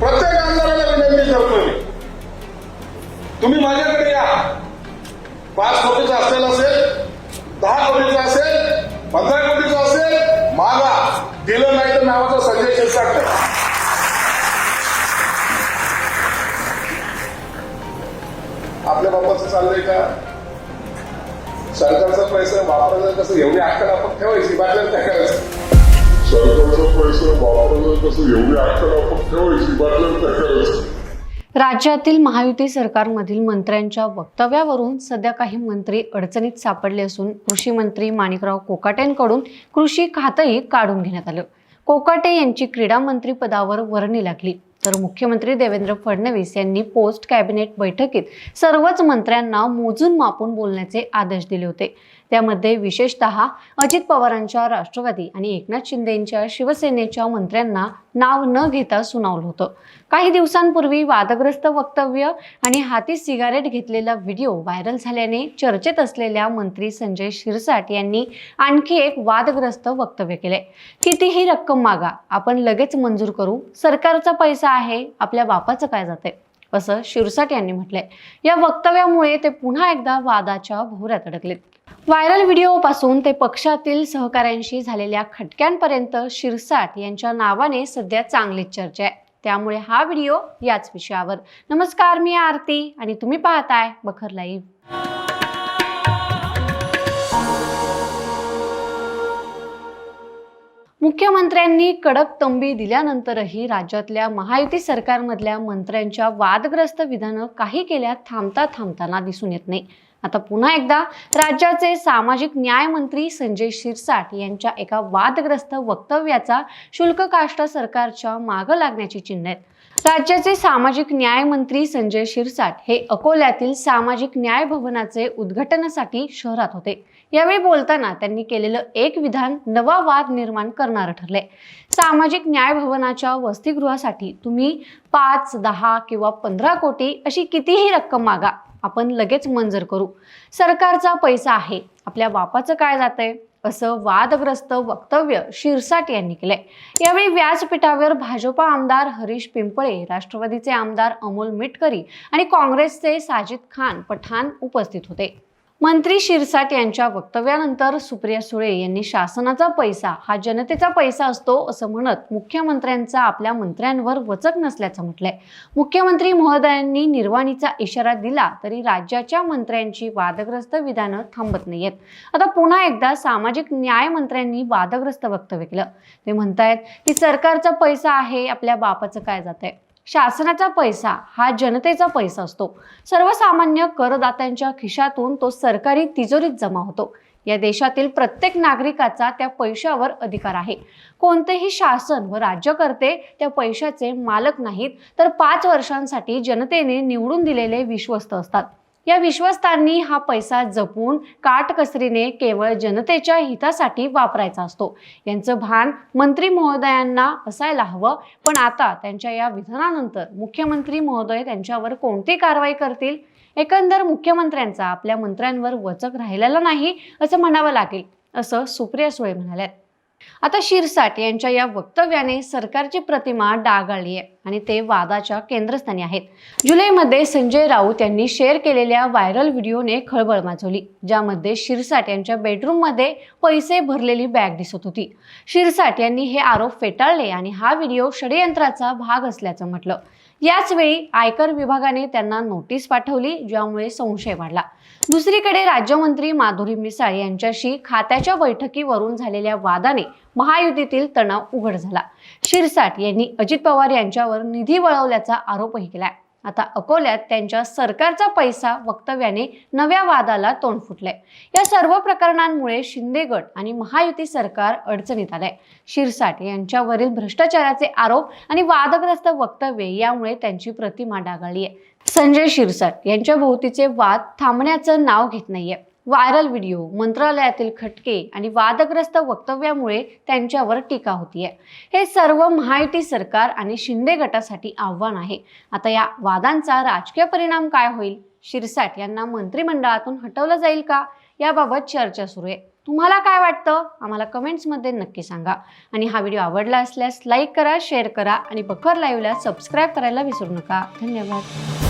प्रत्येक आमदाराला विनंती करतोय. मी. तुम्ही माझ्याकडे या. पाच कोटीचा असलेला असेल दहा कोटीचा असेल पंधरा कोटीचा असेल मागा. दिलं नाही तर नावाचा संजय शिरसाट आपल्या बापाचं चाललंय का? सरकारचा पैसा वापरायचा कसं एवढी अक्कल आपण ठेवायची बाटल्यात त्या करायचं सरकारचा पैसा वापरलं कसं एवढी अक्कल आपण ठेवायची बाटल्यात काय करायचं राज्यातील महायुती सरकारमधील मंत्र्यांच्या वक्तव्यावरून सध्या काही मंत्री अडचणीत सापडले असून कृषी मंत्री माणिकराव कोकाटेंकडून कृषी खातंही काढून घेण्यात आलं. कोकाटे यांची क्रीडा मंत्री पदावर वर्णी लागली. तर मुख्यमंत्री देवेंद्र फडणवीस यांनी पोस्ट कॅबिनेट बैठकीत सर्वच मंत्र्यांना मोजून मापून बोलण्याचे आदेश दिले होते. त्यामध्ये विशेषतः अजित पवारांच्या राष्ट्रवादी आणि एकनाथ शिंदेंच्या शिवसेनेच्या मंत्र्यांना नाव न घेता सुनावलं होतं. काही दिवसांपूर्वी वादग्रस्त वक्तव्य आणि हाती सिगारेट घेतलेला व्हिडिओ व्हायरल झाल्याने चर्चेत असलेल्या मंत्री संजय शिरसाट यांनी आणखी एक वादग्रस्त वक्तव्य केले कितीही रक्कम मागा आपण लगेच मंजूर करू. सरकारचा पैसा आहे आपल्या बापाचं काय जाते असं शिरसाट यांनी म्हटलंय. या वक्तव्यामुळे ते पुन्हा एकदा वादाच्या भोवऱ्यात अडकलेत. व्हायरल व्हिडिओपासून ते पक्षातील सहकाऱ्यांशी झालेल्या खटक्यांपर्यंत शिरसाट यांच्या नावाने सध्या चांगलीच चर्चा आहे. त्यामुळे हा व्हिडिओ याच विषयावर. नमस्कार मी आरती आणि तुम्ही पाहताय बखर लाईव्ह. मुख्यमंत्र्यांनी कडक तंबी दिल्यानंतरही राज्यातल्या महायुती सरकारमधल्या मंत्र्यांच्या वादग्रस्त विधानं काही केल्या थांबता थांबताना दिसून येत नाही. आता पुन्हा एकदा राज्याचे सामाजिक न्याय मंत्री संजय शिरसाट यांच्या एका वादग्रस्त वक्तव्याचा शुल्क काष्ट सरकारच्या मागं लागण्याची चिन्ह आहेत. राज्याचे सामाजिक न्याय मंत्री संजय शिरसाट हे अकोल्यातील सामाजिक न्याय भवनाचे उद्घाटनासाठी शहरात होते. यावेळी बोलताना त्यांनी केलेलं एक विधान नवा वाद निर्माण करणारं ठरले सामाजिक न्याय भवनाच्या वसतिगृहासाठी तुम्ही पाच दहा किंवा पंधरा कोटी अशी कितीही रक्कम मागा. आपण लगेच मंजूर करू. सरकारचा पैसा आहे. आपल्या बापाचं काय जातंय? असं वादग्रस्त वक्तव्य शिरसाट यांनी केलंय. यावेळी व्यासपीठावर भाजपा आमदार हरीश पिंपळे राष्ट्रवादीचे आमदार अमोल मिटकरी आणि काँग्रेसचे साजिद खान पठाण उपस्थित होते. मंत्री शिरसाट यांच्या वक्तव्यानंतर सुप्रिया सुळे यांनी शासनाचा पैसा हा जनतेचा पैसा असतो असं म्हणत मुख्यमंत्र्यांचा आपल्या मंत्र्यांवर वचक नसल्याचं म्हटलंय. मुख्यमंत्री महोदयांनी निर्वाणीचा इशारा दिला तरी राज्याच्या मंत्र्यांची वादग्रस्त विधानं थांबत नाहीयेत. आता पुन्हा एकदा सामाजिक न्याय मंत्र्यांनी वादग्रस्त वक्तव्य केलं. ते म्हणतायत की सरकारचा पैसा आहे आपल्या बापाचं काय जात आहे शासनाचा पैसा हा जनतेचा पैसा असतो. सर्वसामान्य करदात्यांच्या खिशातून तो सरकारी तिजोरीत जमा होतो. या देशातील प्रत्येक नागरिकाचा त्या पैशावर अधिकार आहे. कोणतेही शासन व राज्यकर्ते त्या पैशाचे मालक नाहीत तर पाच वर्षांसाठी जनतेने निवडून दिलेले विश्वस्त असतात. या विश्वस्तांनी हा पैसा जपून काटकसरीने केवळ जनतेच्या हितासाठी वापरायचा असतो. यांचं भान मंत्री महोदयांना असायला हवं पण आता त्यांच्या या विधानानंतर मुख्यमंत्री महोदय त्यांच्यावर कोणती कारवाई करतील? एकंदर मुख्यमंत्र्यांचा आपल्या मंत्र्यांवर वचक राहिलेला नाही असं म्हणावं लागेल असं सुप्रिया सुळे म्हणाल्यात. आता शिरसाट यांच्या या वक्तव्याने सरकारची प्रतिमा डागाळली आहे आणि ते वादाच्या केंद्रस्थानी आहेत. जुलैमध्ये संजय राऊत यांनी शेअर केलेल्या व्हायरल व्हिडिओने खळबळ माजवली ज्यामध्ये शिरसाट यांच्या बेडरूममध्ये पैसे भरलेली बॅग दिसत होती. शिरसाट यांनी हे आरोप फेटाळले आणि हा व्हिडिओ षडयंत्राचा भाग असल्याचं म्हटलं. याचवेळी आयकर विभागाने त्यांना नोटीस पाठवली ज्यामुळे संशय वाढला. दुसरीकडे राज्यमंत्री माधुरी मिसाळ यांच्याशी खात्याच्या बैठकीवरून झालेल्या वादाने महायुतीतील तणाव उघड झाला. शिरसाट यांनी अजित पवार यांच्यावर निधी वळवल्याचा आरोपही केलाय. आता अकोल्यात त्यांच्या सरकारचा पैसा वक्तव्याने नव्या वादाला तोंड फुटलंय. या सर्व प्रकरणांमुळे शिंदे गट आणि महायुती सरकार अडचणीत आलंय. शिरसाट यांच्यावरील भ्रष्टाचाराचे आरोप आणि वादग्रस्त वक्तव्ये यामुळे त्यांची प्रतिमा डागाळली आहे संजय शिरसाट यांच्या भोवतीचे वाद थांबण्याचं नाव घेत नाहीये. व्हायरल व्हिडिओ मंत्रालयातील खटके आणि वादग्रस्त वक्तव्यामुळे त्यांच्यावर टीका होतीये. हे सर्व महायुती सरकार आणि शिंदे गटासाठी आव्हान आहे. आता या वादांचा राजकीय परिणाम काय होईल? शिरसाट यांना मंत्रिमंडळातून हटवलं जाईल का? याबाबत चर्चा सुरू आहे. तुम्हाला काय वाटतं? आम्हाला कमेंट्समध्ये नक्की सांगा. आणि हा व्हिडिओ आवडला असल्यास लाईक करा शेअर करा आणि बखर लाईव्हला सबस्क्राईब करायला विसरू नका. धन्यवाद.